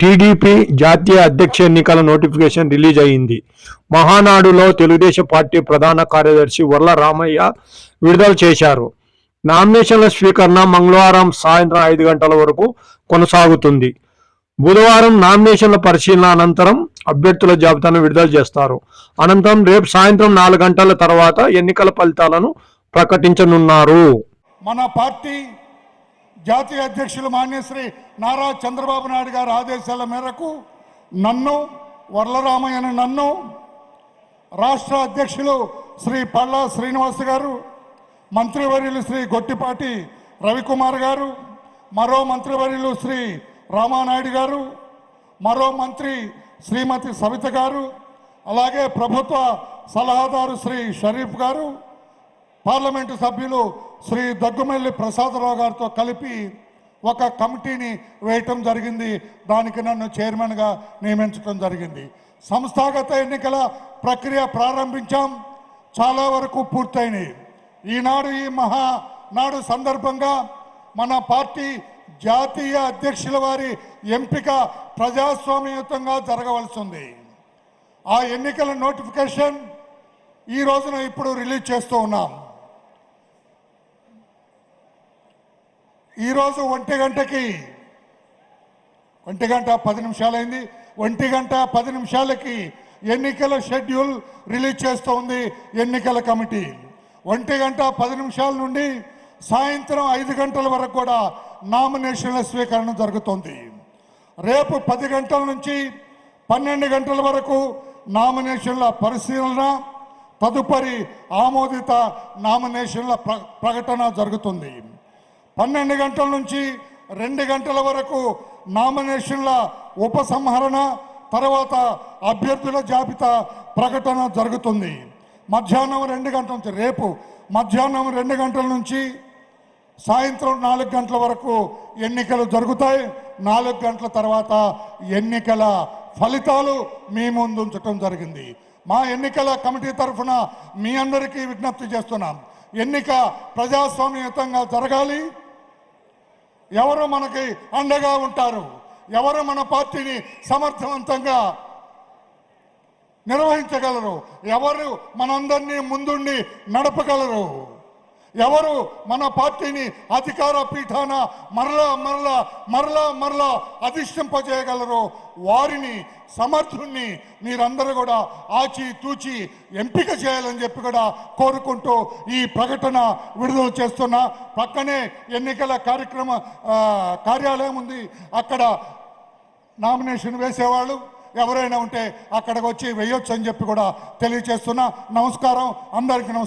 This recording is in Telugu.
టీడీపీ జాతీయ అధ్యక్ష ఎన్నికల నోటిఫికేషన్ రిలీజ్ అయింది. మహానాడులో తెలుగుదేశం పార్టీ ప్రధాన కార్యదర్శి వర్ల రామయ్య విడుదల చేశారు. నామినేషన్ల స్వీకరణ మంగళవారం సాయంత్రం ఐదు గంటల వరకు కొనసాగుతుంది. బుధవారం నామినేషన్ల పరిశీలన అనంతరం అభ్యర్థుల జాబితాను విడుదల చేస్తారు. అనంతరం రేపు సాయంత్రం నాలుగు గంటల తర్వాత ఎన్నికల ఫలితాలను ప్రకటించనున్నారు. మన పార్టీ జాతీయ అధ్యక్షులు మాన్యశ్రీ నారా చంద్రబాబు నాయుడు గారి ఆదేశాల మేరకు నన్ను వర్లరామయ్యను నన్ను రాష్ట్ర అధ్యక్షులు శ్రీ పల్లా శ్రీనివాస్ గారు మంత్రివర్యులు శ్రీ గొట్టిపాటి రవికుమార్ గారు మరో మంత్రివర్యులు శ్రీ రామానాయుడు గారు మరో మంత్రి శ్రీమతి సవిత గారు అలాగే ప్రభుత్వ సలహాదారు శ్రీ షరీఫ్ గారు పార్లమెంటు సభ్యులు శ్రీ దగ్గుమల్లి ప్రసాదరావు గారితో కలిపి ఒక కమిటీని వేయటం జరిగింది. దానికి నన్ను చైర్మన్గా నియమించడం జరిగింది. సంస్థాగత ఎన్నికల ప్రక్రియ ప్రారంభించాం. చాలా వరకు పూర్తయినాయి. ఈనాడు ఈ మహా నాడు సందర్భంగా మన పార్టీ జాతీయ అధ్యక్షుల వారి ఎంపిక ప్రజాస్వామ్యయుతంగా జరగవలసి ఉంది ఆ ఎన్నికల నోటిఫికేషన్ ఈ రోజున ఇప్పుడు రిలీజ్ చేస్తూ ఉన్నాం. ఈరోజు ఒంటి గంటకి ఒంటి గంట పది నిమిషాలైంది. ఒంటి గంట పది నిమిషాలకి ఎన్నికల షెడ్యూల్ రిలీజ్ చేస్తూ ఉంది ఎన్నికల కమిటీ. ఒంటి గంట పది నిమిషాల నుండి సాయంత్రం ఐదు గంటల వరకు కూడా నామినేషన్ల స్వీకరణ జరుగుతుంది. రేపు పది గంటల నుంచి పన్నెండు గంటల వరకు నామినేషన్ల పరిశీలన తదుపరి ఆమోదిత నామినేషన్ల ప్ర- ప్రకటన జరుగుతుంది. పన్నెండు గంటల నుంచి రెండు గంటల వరకు నామినేషన్ల ఉపసంహరణ తర్వాత అభ్యర్థుల జాబితా ప్రకటన జరుగుతుంది. మధ్యాహ్నం రెండు గంటల నుంచి రేపు మధ్యాహ్నం రెండు గంటల నుంచి సాయంత్రం నాలుగు గంటల వరకు ఎన్నికలు జరుగుతాయి. నాలుగు గంటల తర్వాత ఎన్నికల ఫలితాలు మీ ముందు ఉంచడం జరిగింది. మా ఎన్నికల కమిటీ తరఫున మీ అందరికీ విజ్ఞప్తి చేస్తున్నాం. ఎన్నిక ప్రజాస్వామ్యయుతంగా జరగాలి. ఎవరు మనకి అండగా ఉంటారు? ఎవరు మన పార్టీని సమర్థవంతంగా నిర్వహించగలరు? ఎవరు మనందరినీ ముందుండి నడపగలరు? ఎవరు మన పార్టీని అధికార పీఠాన మరలా మరలా మరలా మరలా అధిష్టింపజేయగలరు వారిని సమర్థుణ్ణి మీరందరూ కూడా ఆచి తూచి ఎంపిక చేయాలని చెప్పి కూడా కోరుకుంటూ ఈ ప్రకటన విడుదల చేస్తున్న. పక్కనే ఎన్నికల కార్యక్రమ కార్యాలయం ఉంది. అక్కడ నామినేషన్ వేసేవాళ్ళు ఎవరైనా ఉంటే అక్కడికి వచ్చి వేయొచ్చు అని చెప్పి కూడా తెలియజేస్తున్నా. నమస్కారం. అందరికీ నమస్కారం.